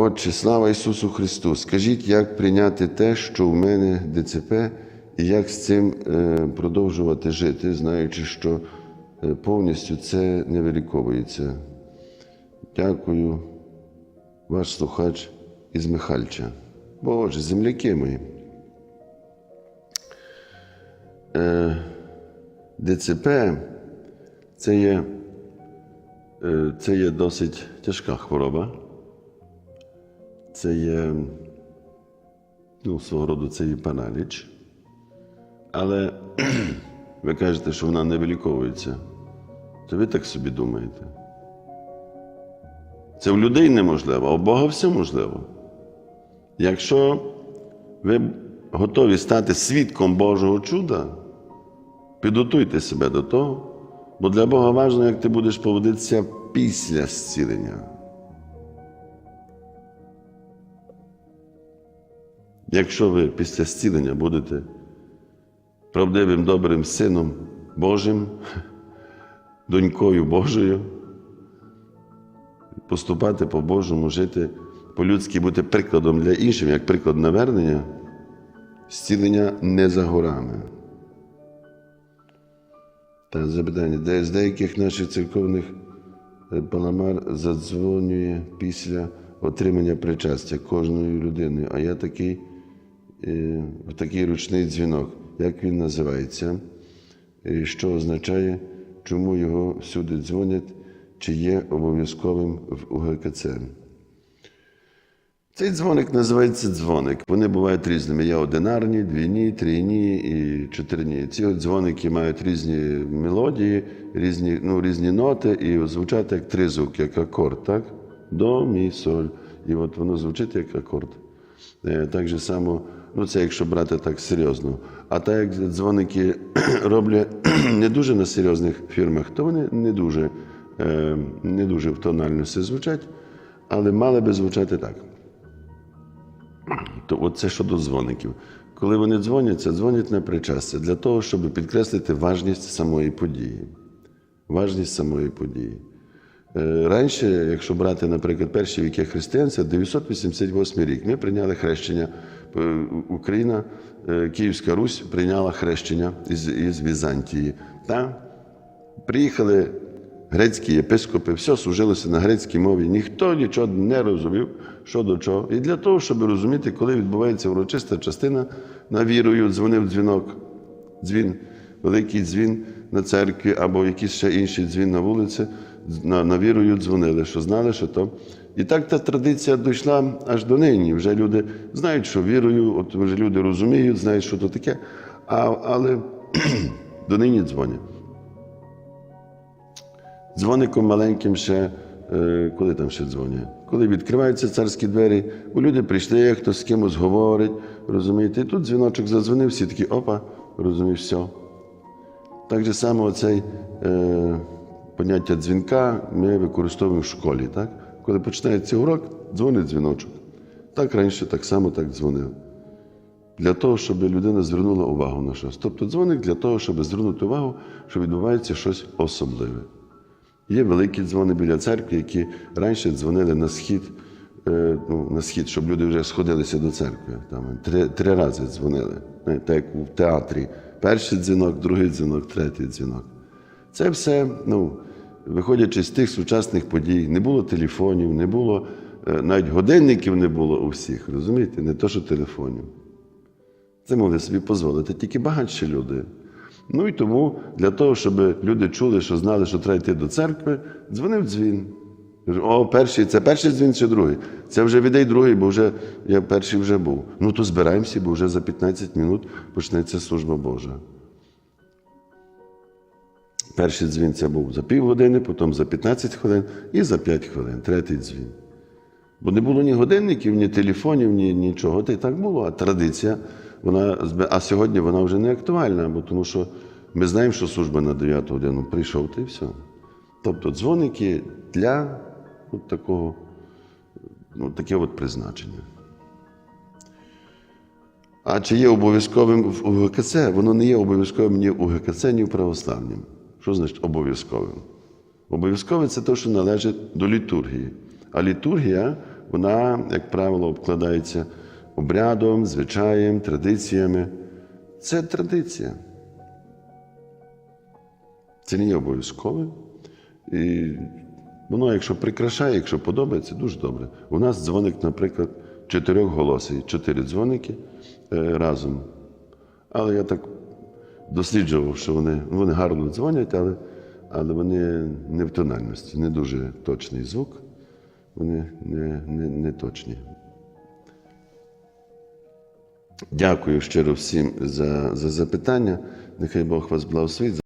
Отче, слава Ісусу Христу! Скажіть, як прийняти те, що в мене ДЦП, і як з цим е, продовжувати жити, знаючи, що е, повністю це не виліковується. Дякую, ваш слухач із Михальча. Боже, земляки мої. Е, ДЦП це є, це є досить тяжка хвороба. Це є ну, свого роду це є параліч. Але ви кажете, що вона не виліковується. То ви так собі думаєте. Це в людей неможливо, а у Бога все можливо. Якщо ви готові стати свідком Божого чуда, підготуйте себе до того, бо для Бога важливо, як ти будеш поводитися після зцілення. Якщо ви після зцілення будете правдивим добрим сином Божим, донькою Божою, поступати по-божому, жити по-людськи, бути прикладом для інших, як приклад навернення, зцілення не за горами. Та запитання, де з деяких наших церковних е, паламар задзвонює після отримання причастя кожною людиною, а я такий, такий ручний дзвінок. Як він називається? Що означає, чому його всюди дзвонять, чи є обов'язковим в УГКЦ? Цей дзвоник називається дзвоник. Вони бувають різними. Є одинарні, двійні, трійні і чотирні. Ці дзвоники мають різні мелодії, різні, ну, різні ноти і звучать як тризук, як акорд, так? До, мі, соль. І от воно звучить як акорд. Е, Так же само, ну це якщо брати так серйозно. А так як дзвоники роблять не дуже на серйозних фірмах, то вони не дуже, е, не дуже в тональності звучать, але мали би звучати так. То от це щодо дзвоників. Коли вони дзвоняться, дзвонять на причастя для того, щоб підкреслити важність самої події. Важність самої події. Е, Раніше, якщо брати, наприклад, перші віки християнства, 988 рік, ми прийняли хрещення. Е, Україна, е, Київська Русь прийняла хрещення із, із Візантії. Та приїхали грецькі єпископи, все служилося на грецькій мові, ніхто нічого не розумів, що до чого. І для того, щоб розуміти, коли відбувається урочиста частина на вірою, дзвонив дзвінок, дзвін, великий дзвін на церкві або якийсь ще інший дзвін на вулиці, на, на вірою дзвонили, що знали, що то. І так та традиція дійшла аж до нині. Вже люди знають, що вірою, от вже люди розуміють, знають, що то таке, а, але до нині дзвонять. Дзвоником маленьким ще, е, коли там ще дзвонять? Коли відкриваються царські двері, бо люди прийшли, хтось з кимось говорить, розумієте, і тут дзвіночок задзвонив, всі такі опа, розумієш, все. Так же само оцей е, поняття дзвінка ми використовуємо в школі. Так? Коли починається урок, дзвонить дзвіночок. Так раніше так само так дзвонив. Для того, щоб людина звернула увагу на щось. Тобто дзвоник для того, щоб звернути увагу, що відбувається щось особливе. Є великі дзвони біля церкви, які раніше дзвонили на схід, е, ну, на схід, щоб люди вже сходилися до церкви. Там три, три рази дзвонили, знаєте, як у театрі. Перший дзвінок, другий дзвінок, третій дзвінок. Це все, ну, виходячи з тих сучасних подій, не було телефонів, не було, е, навіть годинників не було у всіх, розумієте, не то, що телефонів. Це могли собі дозволити тільки багатші люди. Ну і тому для того, щоб люди чули, що знали, що треба йти до церкви, дзвонив дзвін. О, перший, це перший дзвін чи другий? Це вже відей другий, бо вже я перший вже був. Ну то збираємося, бо вже за 15 минут почнеться служба Божа. Перший дзвін це був за півгодини, потім за 15 хвилин і за 5 хвилин, третій дзвін. Бо не було ні годинників, ні телефонів, ні нічого. Та й так було. А традиція, вона а сьогодні вона вже не актуальна, бо тому що ми знаємо, що служба на 9 годину прийшов, та й все. Тобто дзвоники для от такого, ну, таке от призначення. А чи є обов'язковим в УГКЦ? Воно не є обов'язковим ні в УГКЦ, ні в православнім. Що значить обов'язковим? Обов'язкове це те, що належить до літургії. А літургія вона, як правило, обкладається обрядом, звичаєм, традиціями. Це традиція. Це не є обов'язковим. І воно, якщо прикрашає, якщо подобається, дуже добре. У нас дзвоник, наприклад, чотирьохголосий, чотири дзвоники е, разом. Але я так досліджував, що вони, вони гарно дзвонять, але, але вони не в тональності, не дуже точний звук. Вони не, не, не точні. Дякую щиро всім за, за запитання. Нехай Бог вас благословить.